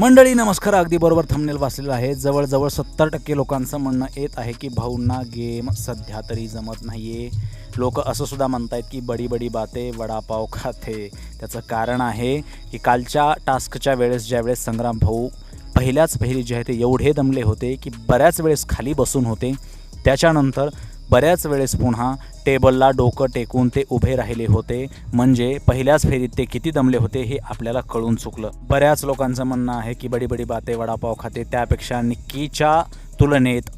मंडळी नमस्कार. अगदी बरोबर थंबनेल वाचलेलं आहे. जवळजवळ सत्तर टक्के लोकांचं म्हणणं येत आहे की भाऊंना गेम सध्या तरी जमत नाही आहे लोक असं सुद्धा म्हणतायत की बडी बडी बाते वडापाव खाते. त्याचं कारण आहे की कालच्या टास्कच्या वेळेस ज्यावेळेस संग्राम भाऊ पहिल्याच पहिली जे आहे ते एवढे दमले होते की बऱ्याच वेळेस खाली बसून होते. त्याच्यानंतर बऱ्याच वेळेस पुन्हा टेबलला डोकं टेकून ते उभे राहिले होते. म्हणजे पहिल्याच फेरीत ते किती दमले होते हे आपल्याला कळून चुकलं. बऱ्याच लोकांचं म्हणणं आहे की बडी बडी बाते वडापाव खाते त्यापेक्षा निक्कीच्या तुलनेत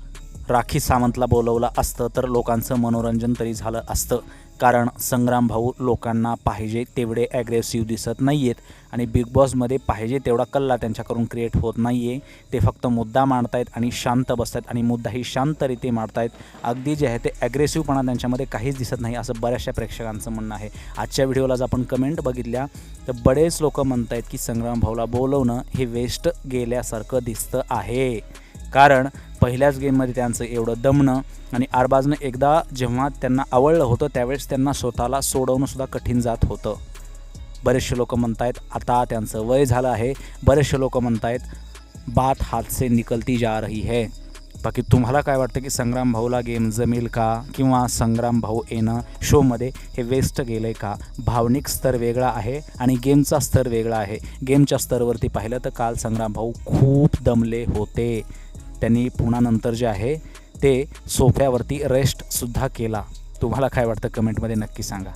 राखी सावंतला बोलवलं असतं तर लोकांचं मनोरंजन तरी झालं असतं. कारण संग्राम भाऊ लोकांना पाहिजे तेवढे ॲग्रेसिव्ह दिसत नाही आहेत आणि बिग बॉसमध्ये पाहिजे तेवढा कल्ला त्यांच्याकडून क्रिएट होत नाही आहे ते फक्त मुद्दा मांडतायत आणि शांत बसतायत आणि मुद्दाही शांतरीते मांडतायत. अगदी जे आहे ते ॲग्रेसिव्हपणा त्यांच्यामध्ये काहीच दिसत नाही असं बऱ्याचशा प्रेक्षकांचं म्हणणं आहे. आजच्या व्हिडिओला जर आपण कमेंट बघितल्या तर बरेच लोक म्हणत आहेत की संग्राम भाऊला बोलवणं हे वेस्ट गेल्यासारखं दिसतं आहे. कारण पहिल्याच गेममध्ये त्यांचं एवढं दमणं आणि आरबाजनं एकदा जेव्हा त्यांना आवडलं होतं त्यावेळेस त्यांना स्वतःला सोडवणंसुद्धा कठीण जात होतं. बरेचसे लोक म्हणतायत आता त्यांचं वय झालं आहे. बरेचसे लोक म्हणतायत बात हात से निकलती जा रही है. बाकी तुम्हाला काय वाटतं की संग्राम भाऊला गेम जमेल का? किंवा संग्राम भाऊ येणं शोमध्ये हे वेस्ट गेलं आहे का? भावनिक स्तर वेगळा आहे आणि गेमचा स्तर वेगळा आहे. गेमच्या स्तरवरती पाहिलं तर काल संग्राम भाऊ खूप दमले होते. त्यांनी पुन्हा नंतर जे आहे ते सोफ्यावरती रेस्टसुद्धा केला. तुम्हाला काय वाटतं? कमेंटमध्ये नक्की सांगा.